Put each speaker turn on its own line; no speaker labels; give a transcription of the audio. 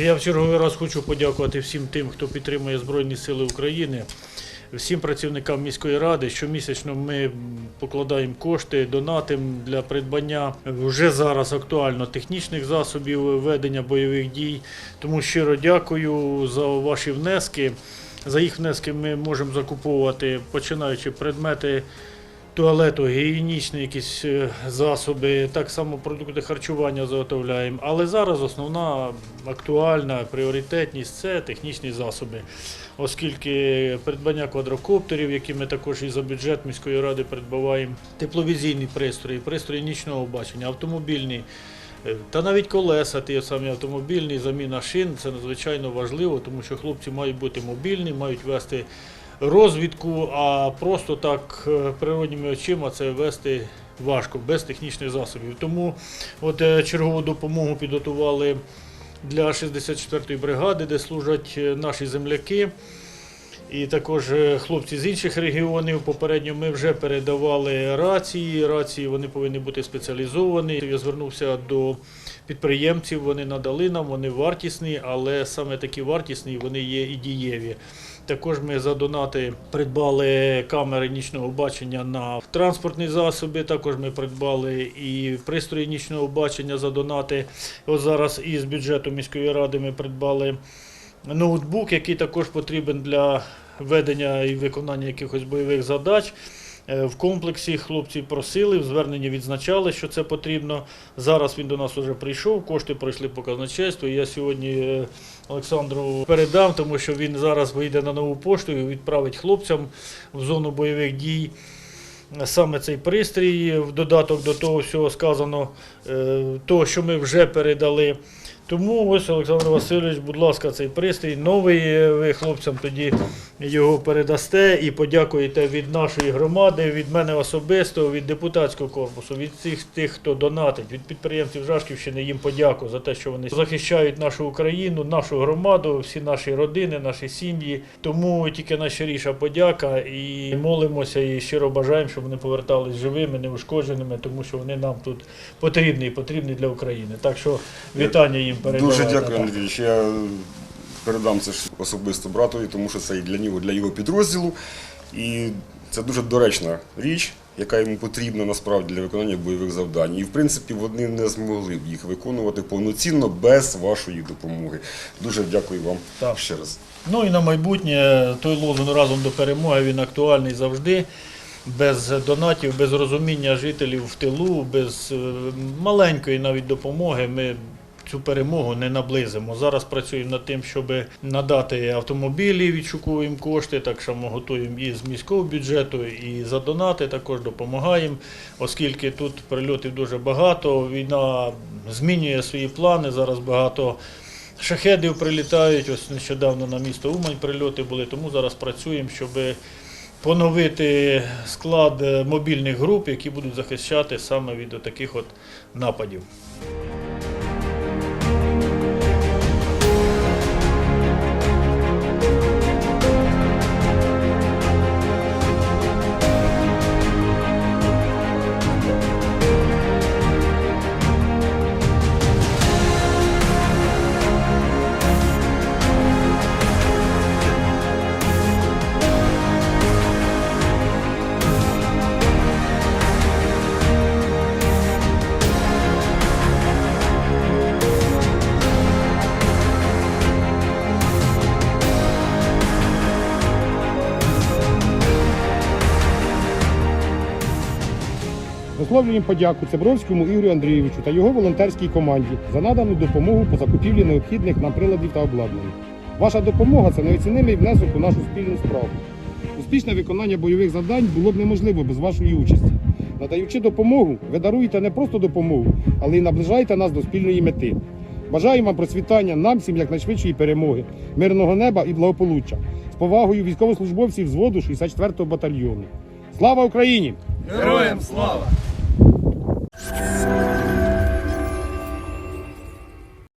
Я в черговий раз хочу подякувати всім тим, хто підтримує Збройні Сили України, всім працівникам міської ради. Щомісячно ми покладаємо кошти, донатимо для придбання вже зараз актуально технічних засобів ведення бойових дій. Тому щиро дякую за ваші внески. За їх внески ми можемо закуповувати, починаючи предмети туалету, гігієнічні якісь е, засоби, так само продукти харчування заготовляємо. Але зараз основна актуальна пріоритетність це технічні засоби, оскільки придбання квадрокоптерів, які ми також і за бюджет міської ради придбаваємо, тепловізійні пристрої, пристрої нічного бачення, автомобільні. е, Та навіть колеса, ті самі автомобільні, заміна шин це надзвичайно важливо, тому що хлопці мають бути мобільні, мають вести розвідку, а просто так е, природніми очима це вести важко, без технічних засобів. Тому от е, чергову допомогу підготували для 64-ї бригади, де служать е, наші земляки. І також е, хлопці з інших регіонів. Попередньо ми вже передавали рації. Рації вони повинні бути спеціалізовані. Я звернувся до підприємців, вони надали нам, вони вартісні, але саме такі вартісні вони є і дієві. Також ми за донати придбали камери нічного бачення на транспортні засоби. Також ми придбали і пристрої нічного бачення за донати. От зараз із бюджету міської ради ми придбали ноутбук, який також потрібен для ведення і виконання якихось бойових задач. Е, В комплексі хлопці просили, в зверненні відзначали, що це потрібно. Зараз він до нас вже прийшов, кошти пройшли по казначейству. Я сьогодні е, Олександру передам, тому що він зараз вийде на нову пошту і відправить хлопцям в зону бойових дій. Саме цей пристрій, в додаток до того всього сказано, е, того, що ми вже передали. Тому ось Олександр Васильович, будь ласка, цей пристрій новий. Ви хлопцям тоді його передасте і подякуєте від нашої громади, від мене особисто, від депутатського корпусу, від всіх тих, хто донатить, від підприємців Жашківщини. Їм подяку за те, що вони захищають нашу Україну, нашу громаду, всі наші родини, наші сім'ї. Тому тільки найщиріша подяка і молимося і щиро бажаємо, щоб вони повертались живими, неушкодженими, тому що вони нам тут потрібні і потрібні для України. Так що вітання їм передавайте.
Дуже дякую, Андрійович. Передам це ж особисто братові, тому що це і для нього, для його підрозділу. І це дуже доречна річ, яка йому потрібна насправді для виконання бойових завдань. І в принципі вони не змогли б їх виконувати повноцінно без вашої допомоги. Дуже дякую вам
Так.
ще раз.
Ну і на майбутнє той лозунг разом до перемоги він актуальний завжди. Без донатів, без розуміння жителів в тилу, без е, маленької навіть допомоги ми цю перемогу не наблизимо. Зараз працюємо над тим, щоб надати автомобілі, відшукуємо кошти, так само готуємо і з міського бюджету, і за донати також допомагаємо, оскільки тут прильотів дуже багато. Війна змінює свої плани. Зараз багато Шахедів прилітають, ось нещодавно на місто Умань прильоти були, тому зараз працюємо, щоб поновити склад е, мобільних груп, які будуть захищати саме від таких от нападів.
Висловлюємо подяку Цебровському Ігорю Андрійовичу та його волонтерській команді за надану допомогу по закупівлі необхідних нам приладів та обладнання. Ваша допомога це неоцінимий внесок у нашу спільну справу. Успішне виконання бойових завдань було б неможливо без вашої участі. Надаючи допомогу, ви даруєте не просто допомогу, але й наближаєте нас до спільної мети. Бажаємо вам процвітання нам всім якнайшвидшої перемоги, мирного неба і благополуччя. З повагою військовослужбовців взводу 64-го батальйону. Слава Україні!
Героям слава! Thank you.